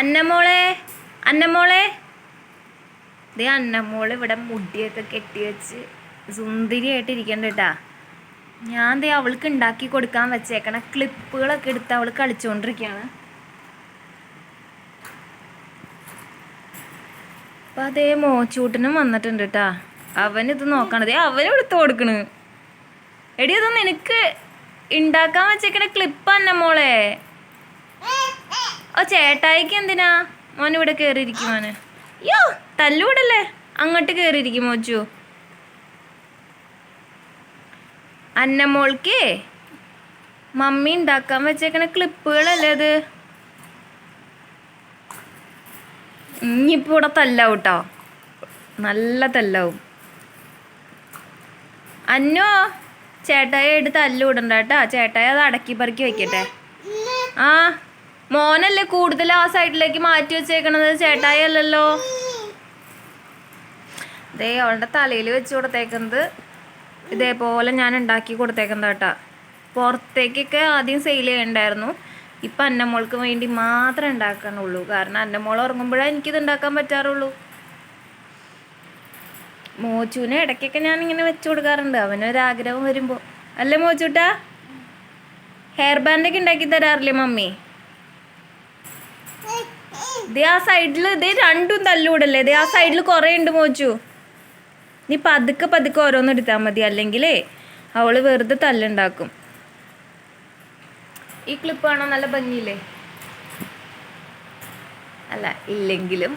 അന്നമോളെ അന്നമോളെ. ദേ അന്നമോൾ ഇവിടെ മുടിയൊക്കെ കെട്ടി വെച്ച് സുന്ദരിയായിട്ട് ഇരിക്കണ്ട കേട്ടാ. ഞാൻ ദേ അവൾക്ക് ഉണ്ടാക്കി കൊടുക്കാൻ വെച്ചേക്കണ ക്ലിപ്പുകളൊക്കെ എടുത്ത് അവൾ കളിച്ചുകൊണ്ടിരിക്കുകയാണ് അപ്പൊ അതേ മോച്ചൂട്ടനും വന്നിട്ടുണ്ട് കേട്ടാ. അവനിത് നോക്കണത് അവനും എടുത്ത് കൊടുക്കണ്. എടി അത് നിനക്ക് ഉണ്ടാക്കാൻ വെച്ചേക്കണ ക്ലിപ്പ് അന്നമോളെ. മോളെ ഓ ചേട്ടായിക്ക് എന്തിനാ? മോൻ ഇവിടെ കയറിയിരിക്കും മോനെ യോ തല്ലൂടല്ലേ? അങ്ങോട്ട് കയറിയിരിക്കും മോച്ചു അന്നമോൾക്ക് മമ്മി ഉണ്ടാക്കാൻ വെച്ചേക്കണ ക്ലിപ്പുകളല്ലേ അത്? ഇനിയിപ്പോ ഇവിടെ തല്ലാവും കേട്ടോ നല്ല തല്ലാവും. അന്നോ ചേട്ടായി എടുത്ത് തല്ലൂടണ്ട കേട്ടോ. ചേട്ടായി അത് അടക്കി പറക്കി വെക്കട്ടെ. ആ മോനല്ലേ കൂടുതൽ ആ സൈഡിലേക്ക് മാറ്റി വെച്ചേക്കണത്? ചേട്ടായി അല്ലല്ലോ ദേ അവളുടെ തലയിൽ വെച്ച് കൊടുത്തേക്കുന്നത്. ഇതേപോലെ ഞാൻ ഉണ്ടാക്കി കൊടുത്തേക്കുന്നത് കേട്ടാ. പുറത്തേക്കൊക്കെ ആദ്യം സെയിൽ ചെയ്യണ്ടായിരുന്നു. ഇപ്പം അന്നമോൾക്ക് വേണ്ടി മാത്രമേ ഉണ്ടാക്കണുള്ളൂ കാരണം അന്നമോൾ ഉറങ്ങുമ്പോഴേ എനിക്കിത് ഉണ്ടാക്കാൻ പറ്റാറുള്ളൂ. മോച്ചുവിനെ ഇടയ്ക്കൊക്കെ ഞാൻ ഇങ്ങനെ വെച്ച് കൊടുക്കാറുണ്ട്. അവനൊരാഗ്രഹം വരുമ്പോൾ അല്ലേ മോച്ചൂട്ടാ? ഹെയർ ബാൻഡൊക്കെ ഉണ്ടാക്കി തരാറില്ലേ മമ്മി? ദേ ആ സൈഡിൽ ഇതേ രണ്ടും തല്ലൂടല്ലേ? ദേ ആ സൈഡിൽ കുറേ ഉണ്ട് മോച്ചു നീ പതുക്കെ പതുക്കെ ഓരോന്ന് എടുത്താൽ മതി. അല്ലെങ്കിലേ അവൾ വെറുതെ തല്ലുണ്ടാക്കും. ഈ ക്ലിപ്പ് കാണാൻ നല്ല ഭംഗിയില്ലേ? അല്ല ഇല്ലെങ്കിലും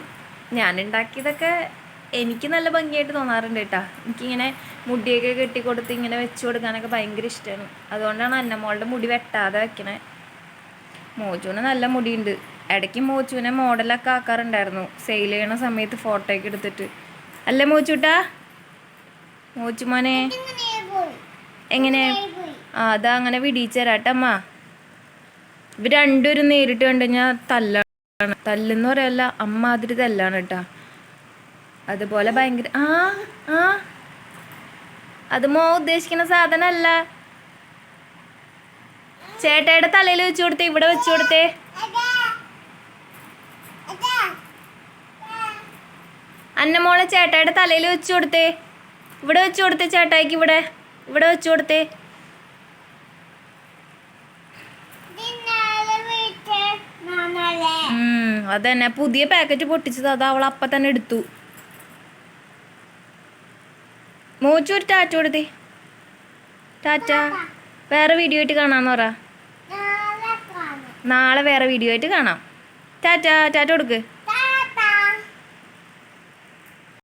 ഞാൻ ഉണ്ടാക്കിയതൊക്കെ എനിക്ക് നല്ല ഭംഗിയായിട്ട് തോന്നാറുണ്ട് കേട്ടാ. എനിക്കിങ്ങനെ മുടിയൊക്കെ കെട്ടിക്കൊടുത്ത് ഇങ്ങനെ വെച്ച് കൊടുക്കാനൊക്കെ ഭയങ്കര ഇഷ്ടമാണ് അതുകൊണ്ടാണ് അന്നമോളുടെ മുടി വെട്ടാതെ വെക്കണേ. മോജുവിന് നല്ല മുടിയുണ്ട്. ഇടയ്ക്ക് മോച്ചുവിനെ മോഡലൊക്കെ ആക്കാറുണ്ടായിരുന്നു. സെയിൽ ചെയ്യണ സമയത്ത് ഫോട്ടോയൊക്കെ എടുത്തിട്ട്. അല്ലേ മോച്ചുട്ടാ? മോച്ചുമോനെ. എങ്ങനെ? ആ അതാ അങ്ങനെ വിടിച്ചരാട്ടമ്മ ഇവർ രണ്ടുപേരും നേരിട്ട് കണ്ടു കഴിഞ്ഞാൽ തല്ലാണ്. തല്ലെന്ന് പറയല്ല അമ്മ അതിരി തല്ലാണ് കേട്ടാ അതുപോലെ ഭയങ്കര ആ ആ. അത് മോ ഉദ്ദേശിക്കുന്ന സാധനമല്ല. ചേട്ടയുടെ തലയിൽ വെച്ചു കൊടുത്തേ ഇവിടെ വെച്ചു കൊടുത്തേ. അന്നമോളെ ചേട്ടായുടെ തലയിൽ വെച്ച് കൊടുത്തേ. ഇവിടെ വെച്ച് കൊടുത്തേ ചേട്ടായിക്ക് ഇവിടെ. ഇവിടെ വെച്ച് കൊടുത്തേ. അതന്നെ. പുതിയ പാക്കറ്റ് പൊട്ടിച്ചത് അത് അവൾ അപ്പ തന്നെ എടുത്തു. മോച്ചു ഒരു ടാറ്റ കൊടുത്തേ. ടാറ്റ വേറെ വീഡിയോ ആയിട്ട് കാണാന്ന് പറ. നാളെ വേറെ വീഡിയോ ആയിട്ട് കാണാം. ടാറ്റ ടാറ്റ കൊടുക്ക്.